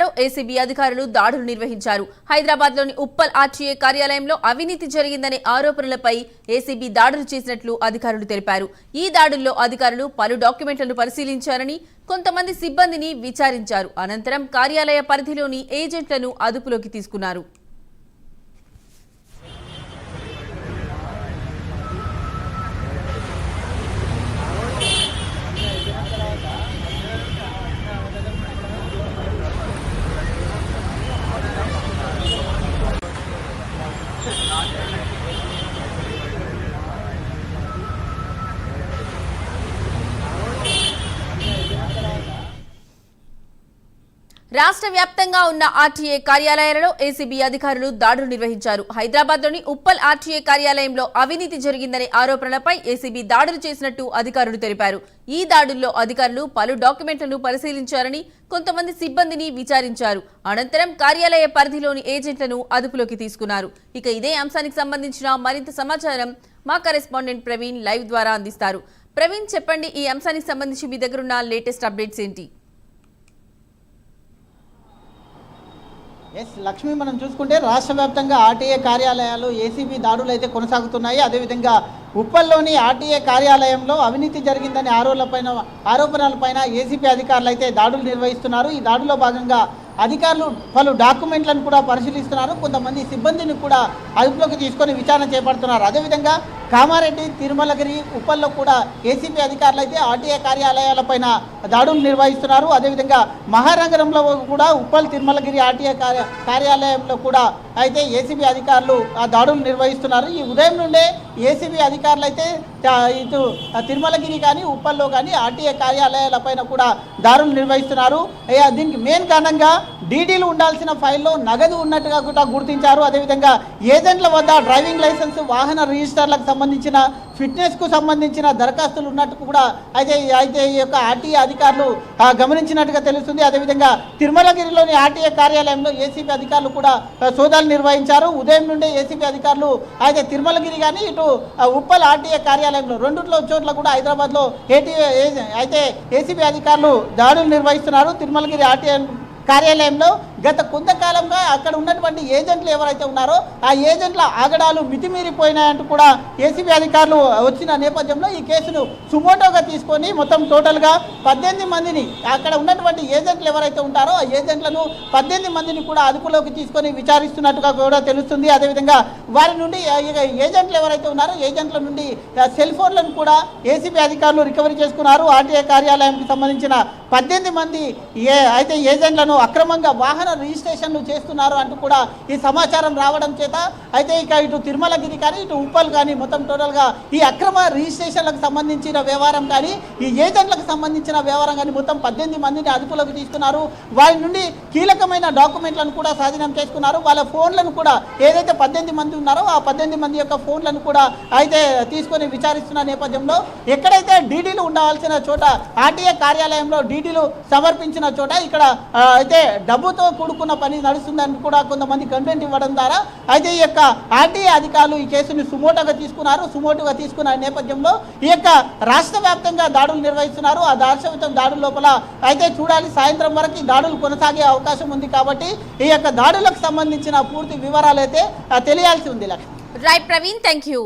లో ఏసీబీ అధికారులు దాడులు నిర్వహించారు. హైదరాబాద్లోని ఉప్పల్ ఆర్టీఏ కార్యాలయంలో అవినీతి జరిగిందనే ఆరోపణలపై ఏసీబీ దాడులు చేసినట్లు అధికారులు తెలిపారు. ఈ దాడుల్లో అధికారులు పలు డాక్యుమెంట్లను పరిశీలించారని కొంతమంది సిబ్బందిని విచారించారు. అనంతరం కార్యాలయ పరిధిలోని ఏజెంట్లను అదుపులోకి తీసుకున్నారు. రాష్ట్ర వ్యాప్తంగా ఉన్న ఆర్టీఏ కార్యాలయాలలో ఏసీబీ అధికారులు దాడులు నిర్వహించారు. హైదరాబాద్లోని ఉప్పల్ ఆర్టీఏ కార్యాలయంలో అవినీతి జరిగిందనే ఆరోపణలపై ఏసీబీ దాడులు చేసినట్టు అధికారులు తెలిపారు. ఈ దాడుల్లో అధికారులు పలు డాక్యుమెంట్లను పరిశీలించారని కొంతమంది సిబ్బందిని విచారించారు. అనంతరం కార్యాలయ పరిధిలోని ఏజెంట్లను అదుపులోకి తీసుకున్నారు. ఇక ఇదే అంశానికి సంబంధించిన మరింత సమాచారం మా కరెస్పాండెంట్ ప్రవీణ్ లైవ్ ద్వారా అందిస్తారు. ప్రవీణ్ చెప్పండి ఈ అంశానికి సంబంధించి మీ దగ్గరున్న లేటెస్ట్ అప్డేట్స్ ఏంటి? ఎస్ లక్ష్మి మనం చూసుకుంటే రాష్ట్ర వ్యాప్తంగా ఆర్టీఏ కార్యాలయాలు ఏసీబీ దాడులు అయితే కొనసాగుతున్నాయి. అదేవిధంగా ఉప్పల్లోని ఆర్టీఏ కార్యాలయంలో అవినీతి జరిగిందనే ఆరోపణలపైన ఆరోపణలపైన ఏసీబీ అధికారులు అయితే దాడులు నిర్వహిస్తున్నారు. ఈ దాడులో భాగంగా అధికారులు పలు డాక్యుమెంట్లను కూడా పరిశీలిస్తున్నారు. కొంతమంది సిబ్బందిని కూడా అదుపులోకి తీసుకొని విచారణ చేపడుతున్నారు. అదేవిధంగా కామారెడ్డి తిరుమలగిరి ఉప్పల్లో కూడా ఏసీపీ అధికారులు అయితే ఆర్టీఏ కార్యాలయాలపైన దాడులు నిర్వహిస్తున్నారు. అదేవిధంగా మహానగరంలో కూడా ఉప్పల్ తిరుమలగిరి ఆర్టీఏ కార్య కార్యాలయంలో కూడా అయితే ఏసీబీ అధికారులు ఆ దాడులు నిర్వహిస్తున్నారు. ఈ ఉదయం నుండే ఏసీబీ అధికారులు అయితే ఇటు తిరుమలగిరి కానీ ఉప్పల్లో కానీ ఆర్టీఏ కార్యాలయాలపైన కూడా దాడులు నిర్వహిస్తున్నారు. దీనికి మెయిన్ కారణంగా డీడీలు ఉండాల్సిన ఫైల్లో నగదు ఉన్నట్టుగా కూడా గుర్తించారు. అదేవిధంగా ఏజెంట్ల వద్ద డ్రైవింగ్ లైసెన్స్ వాహన రిజిస్టర్లకు సంబంధించిన ఫిట్నెస్కు సంబంధించిన దరఖాస్తులు ఉన్నట్టు కూడా అయితే అయితే ఈ యొక్క ఆర్టీఏ అధికారులు గమనించినట్టుగా తెలుస్తుంది. అదేవిధంగా తిరుమలగిరిలోని ఆర్టీఏ కార్యాలయంలో ఏసీబీ అధికారులు కూడా సోదాలు నిర్వహించారు. ఉదయం నుండే ఏసీబీ అధికారులు అయితే తిరుమలగిరి కానీ ఇటు ఉప్పల్ ఆర్టీఏ కార్యాలయంలో రెండుట్లో చోట్ల కూడా హైదరాబాద్లో ఏటీ అయితే ఏసీబీ అధికారులు దాడులు నిర్వహిస్తున్నారు. తిరుమలగిరి ఆర్టీఏ కార్యాలయంలో గత కొంతకాలంగా అక్కడ ఉన్నటువంటి ఏజెంట్లు ఎవరైతే ఉన్నారో ఆ ఏజెంట్ల ఆగడాలు మితిమీరిపోయినాయంటూ కూడా ఏసీబీ అధికారులు వచ్చిన నేపథ్యంలో ఈ కేసును సుమోటోగా తీసుకొని మొత్తం టోటల్గా పద్దెనిమిది మందిని అక్కడ ఉన్నటువంటి ఏజెంట్లు ఎవరైతే ఉంటారో ఆ ఏజెంట్లను పద్దెనిమిది మందిని కూడా అదుపులోకి తీసుకొని విచారిస్తున్నట్టుగా కూడా తెలుస్తుంది. అదేవిధంగా వారి నుండి ఏజెంట్లు ఎవరైతే ఉన్నారో ఏజెంట్ల నుండి సెల్ ఫోన్లను కూడా ఏసీబీ అధికారులు రికవరీ చేసుకున్నారు. ఆర్టీఐ కార్యాలయానికి సంబంధించిన పద్దెనిమిది మంది ఏ అయితే ఏజెంట్లను అక్రమంగా వాహన రిజిస్ట్రేషన్లు చేస్తున్నారు అంటూ కూడా ఈ సమాచారం రావడం చేత అయితే ఇక ఇటు తిరుమలగిరి కానీ ఇటు ఉప్పల్ కానీ మొత్తం టోటల్గా ఈ అక్రమ రిజిస్ట్రేషన్లకు సంబంధించిన వ్యవహారం కానీ ఈ ఏజెంట్లకు సంబంధించిన వ్యవహారం కానీ మొత్తం పద్దెనిమిది మందిని అదుపులోకి తీసుకున్నారు. వారి నుండి కీలకమైన డాక్యుమెంట్లను కూడా స్వాధీనం చేసుకున్నారు. వాళ్ళ ఫోన్లను కూడా ఏదైతే పద్దెనిమిది మంది ఉన్నారో ఆ పద్దెనిమిది మంది యొక్క ఫోన్లను కూడా అయితే తీసుకొని విచారిస్తున్న నేపథ్యంలో ఎక్కడైతే డీడీలు ఉండవలసిన చోట ఆర్టీఏ కార్యాలయంలో డీడీలు సమర్పించిన చోట ఇక్కడ అయితే డబ్బుతో కూడుకున్న పని నడుస్తుందని కూడా కొంతమంది కంప్లైంట్ ఇవ్వడం ద్వారా అయితే ఈ యొక్క ఆర్టీఏ అధికారులు ఈ కేసుని సుమోటోగా తీసుకున్నారు. సుమోటోగా తీసుకున్న నేపథ్యంలో ఈ యొక్క రాష్ట్ర వ్యాప్తంగా దాడులు నిర్వహిస్తున్నారు. ఆ రాష్ట్ర దాడుల లోపల అయితే చూడాలి. సాయంత్రం వరకు ఈ దాడులు కొనసాగే అవకాశం ఉంది కాబట్టి ఈ యొక్క దాడులకు సంబంధించిన పూర్తి వివరాలు అయితే తెలియాల్సి ఉంది Lakshmi. Right Praveen thank you